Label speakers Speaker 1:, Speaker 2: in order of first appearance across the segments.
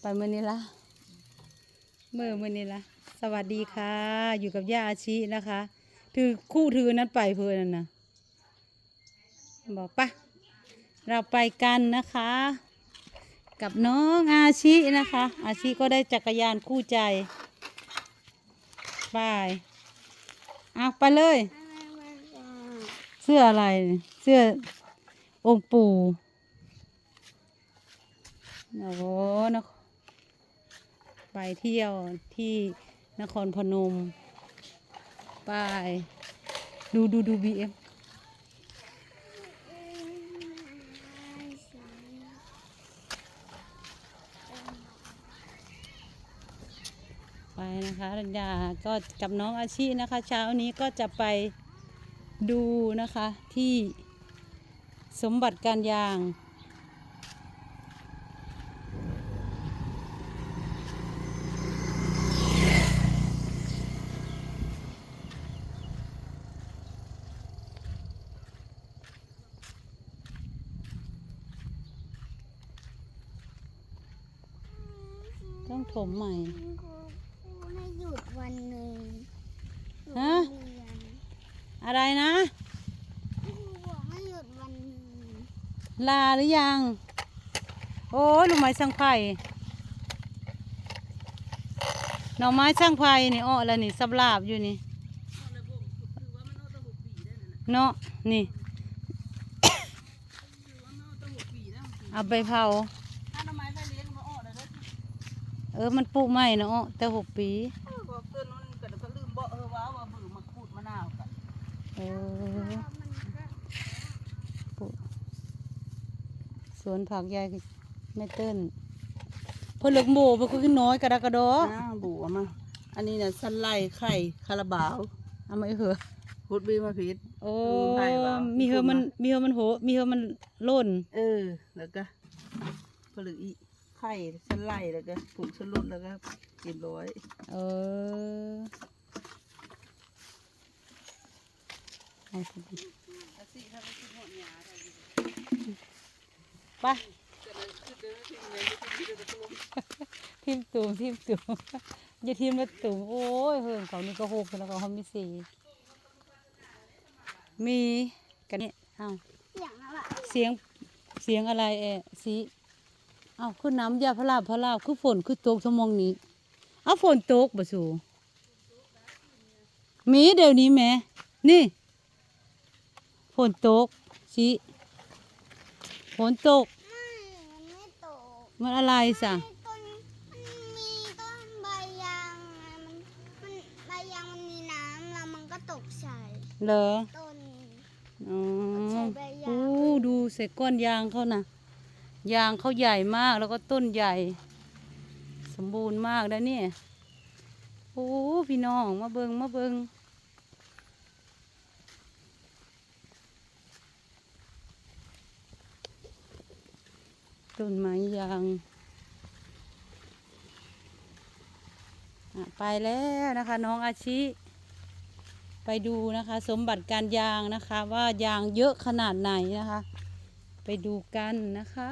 Speaker 1: ไปเมื่อนี้ละเมื่อเมื่อนี้ละสวัสดีค่ะ อยู่กับย่าอาชีนะคะ ถือคู่ถือนั้นไปเพื่อนนนะบอกปะเราไปกันนะคะ กับน้องอาชีนะคะ อาชีก็ได้จักรยานคู่ใจไปเอาไปเลย เสื้ออะไรเนี่ยเสื้อองค์ปู่ โอ้โหนคไปเที่ยวที่นครพนม ไป ดูดูดูบีเอ็มไปนะคะรัญญาก็กับน้องอาชีนะคะ เช้านี้ก็จะไปดูนะคะที่สมบัติการยาง ต้องถมใหม่
Speaker 2: คุณครูให้หยุดวันหนึ่งหยุด
Speaker 1: ฮะ
Speaker 2: เรียน
Speaker 1: อะไรนะ
Speaker 2: คุณครูบอกให้หยุดวันหนึ่ง
Speaker 1: ลาหรือยัง โอ้ยลูกไม้สร้างไผ่หน่อไม้สร้างไผ่นี่อ้อแล้วนี่สับลาบอยู่นี่เนาะนี่ เอาไปเผา
Speaker 3: เออ
Speaker 1: มันปลูกใหม่เนาะแต่หกปี
Speaker 3: บอกเกินมันก็ก็ลืมบอกเออว่าว่าบือมาขูดมะนาวกัน
Speaker 1: เออ
Speaker 2: มันก็
Speaker 1: ปลูกสวนผักยายแม่เติ้นเพนเลิกโบเพนก็ขึ้นน้อยกระดากกระดอ
Speaker 3: อ้าวบัวมา อันนี้น่ะสันไล่ไข่คาราบาว
Speaker 1: เอามาเหอะ
Speaker 3: พุดบีมาพิษ
Speaker 1: โอ้
Speaker 3: ไผ่วะ
Speaker 1: มีเหอะมัน
Speaker 3: คุณนะ
Speaker 1: มีเหอะมันโหมีเหอะมันโล่น
Speaker 3: เออ แล้วก็ผลึกอี ไข่สันไล่แล้วก็ผูกสลุดแล้วก็เรียบร้อย
Speaker 1: เออเอาสิไปทิมตุ่มทิมตุ่มอย่าทิมมาตุ่มโอ้ยเฮิงเขานี่ก็หกแล้วก็เขามีสี่มีกันนี่เอ้า
Speaker 2: อย่างนั้นแหละ
Speaker 1: เสียงเสียงอะไรเอะสี เอ้าคือน้ำยาพระลาบพระลาบคือฝนคือตกชั่วโมงนี้ เอาฝนตกบ่สูมีเดี๋ยวนี้แหม่นี่ฝนตกสิฝนตก
Speaker 2: ไม่มันไม่โต
Speaker 1: มันอะไรสะ
Speaker 2: ไอ้ต้นมันมีต้นใบยางอะมันมันใบยางมันมีน้ำแล้วมันก็ตกใส่
Speaker 1: เหรอ
Speaker 2: ต้น
Speaker 1: อ๋อ
Speaker 2: ใส่ใบยาง
Speaker 1: โอ้ดูเศษก้อนยางเขานะ ยางเขาใหญ่มากแล้วก็ต้นใหญ่ สมบูรณ์มากแล้วเนี่ยโอ้พี่น้องมาเบิงมาเบิงต้นไม้ยางอะไปแล้วนะคะ น้องอาชิ ไปดูนะคะ สมบัติการยางนะคะ ว่ายางเยอะขนาดไหนนะคะ ไปดูกันนะคะ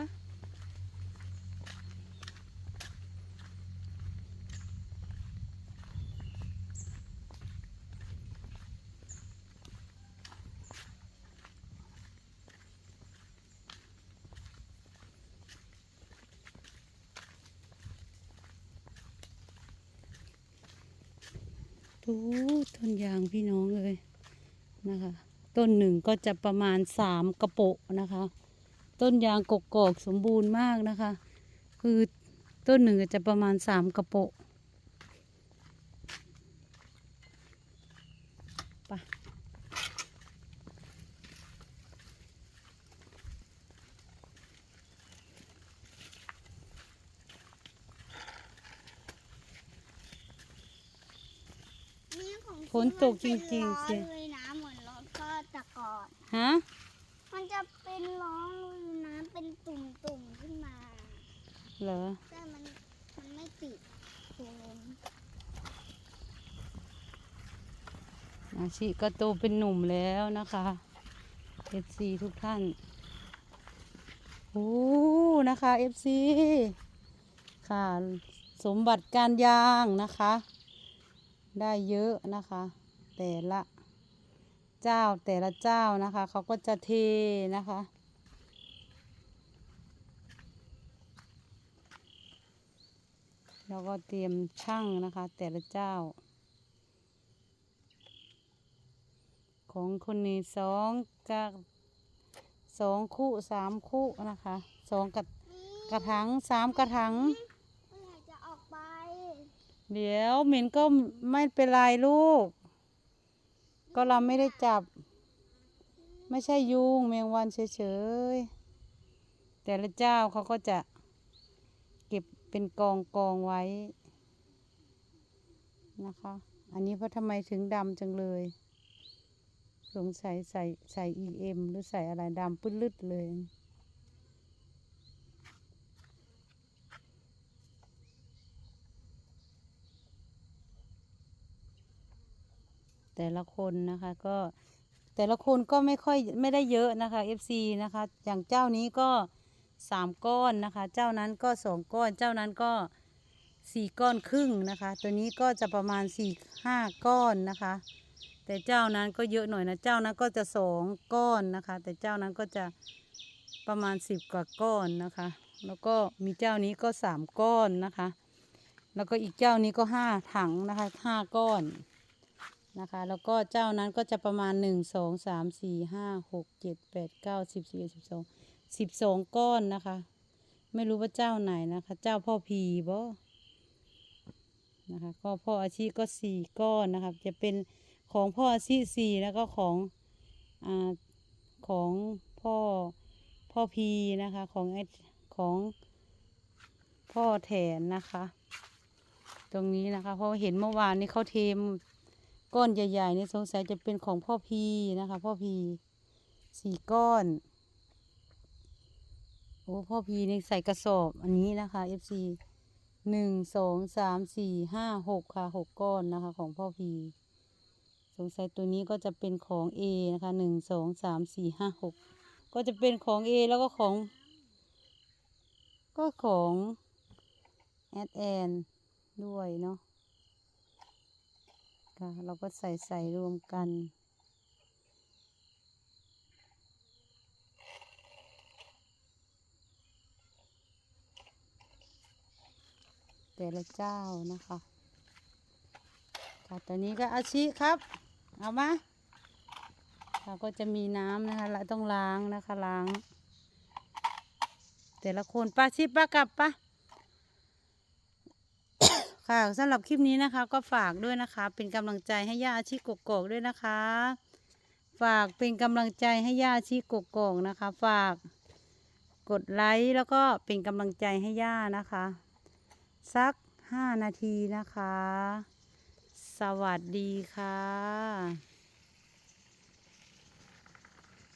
Speaker 1: ดูต้นยางพี่น้องเลยนะคะ ต้นหนึ่งก็จะประมาณสามกระโปะนะคะ ต้นยางกกอกสมบูรณ์มากนะคะ คือต้นหนึ่งจะประมาณสามกระโปะไป
Speaker 2: นี่ของ
Speaker 1: ฝนตกจริงๆสิ
Speaker 2: สิเลยนะเหมือนรถก็ตะกอน
Speaker 1: ฮะ
Speaker 2: มันจะเป็นล้อเลยนะเป็นตุ่มๆขึ้นมา
Speaker 1: เหรอ
Speaker 2: แต่มันมันไม่ติดโคน
Speaker 1: อาชิก็โตเป็นหนุ่มแล้วนะคะเอฟซีทุกท่าน โอ้ นะคะ FC ค่ะ สมบัติการยางนะคะ ได้เยอะนะคะ แต่ละเจ้าแต่ละเจ้านะคะ เขาก็จะเทนะคะ แล้วก็เตรียมช่างนะคะ แต่ละเจ้า ของคนนี้สองกะสองคู่สามคู่นะคะสองกระกระถางสามกระถาง
Speaker 2: เมื่อไหร่จะออกไป
Speaker 1: เดี๋ยวเหมินก็ไม่เป็นไรลูก ก็เราไม่ได้จับ ไม่ใช่ยุงแมงวันเฉยๆ แต่ละเจ้าเขาก็จะเก็บเป็นกองกองไว้นะคะ อันนี้เพราะทำไมถึงดำจังเลย สงสัยใส่ใส่ EM หรือใส่อะไรดำปื้ดลึดเลย แต่ละคนนะคะก็แต่ละคนก็ไม่ค่อยไม่ได้เยอะนะคะ FC นะคะ อย่างเจ้านี้ก็สามก้อนนะคะ เจ้านั้นก็สองก้อน เจ้านั้นก็สี่ก้อนครึ่งนะคะ ตัวนี้ก็จะประมาณสี่ห้าก้อนนะคะ แต่เจ้านั้นก็เยอะหน่อยนะ เจ้านั้นก็จะสองก้อนนะคะ แต่เจ้านั้นก็จะประมาณสิบกว่าก้อนนะคะ แล้วก็มีเจ้านี้ก็สามก้อนนะคะ แล้วก็อีกเจ้านี้ก็ห้าถังนะคะห้าก้อน นะคะ แล้วก็เจ้านั้นก็จะประมาณหนึ่งสองสามสี่ห้าหกเจ็ดแปดเก้าสิบสิบเอ็ดสิบสองสิบสองก้อนนะคะ ไม่รู้ว่าเจ้าไหนนะคะ เจ้าพ่อพีบ่นะคะ ก็พ่ออาชีก็สี่ก้อนนะคะจะเป็นของพ่ออาชีสี่แล้วก็ของอ่าของพ่อพ่อพีนะคะของไอของพ่อแถนนะคะ ตรงนี้นะคะ เพราะเห็นเมื่อวานนี้เขาเทม ก้อนใหญ่ๆนี่สงสัยจะเป็นของพ่อพีนะคะ พ่อพีสี่ก้อนโอ้พ่อพีนี่ใส่กระสอบอันนี้นะคะ FC หนึ่งสองสามสี่ห้าหกค่ะหกก้อนนะคะ ของพ่อพีสงสัยตัวนี้ก็จะเป็นของ A นะคะหนึ่งสองสามสี่ห้าหกก็จะเป็นของ A แล้วก็ของ ก็ของแอดแอนด้วยเนาะ ค่ะ เราก็ใส่ใส่รวมกัน แต่ละเจ้านะคะ ค่ะตอนนี้ก็อาชิครับ เอามาเราก็จะมีน้ำนะคะเราต้องล้างนะคะล้าง แต่ละคนป้าชิป้ากลับปะ ค่ะสำหรับคลิปนี้นะคะ ก็ฝากด้วยนะคะ เป็นกำลังใจให้ย่าอาชีกกอกด้วยนะคะ ฝากเป็นกำลังใจให้ย่าอาชีกกอกนะคะ ฝากกดไลค์แล้วก็เป็นกำลังใจให้ย่านะคะ สักห้านาทีนะคะ สวัสดีค่ะ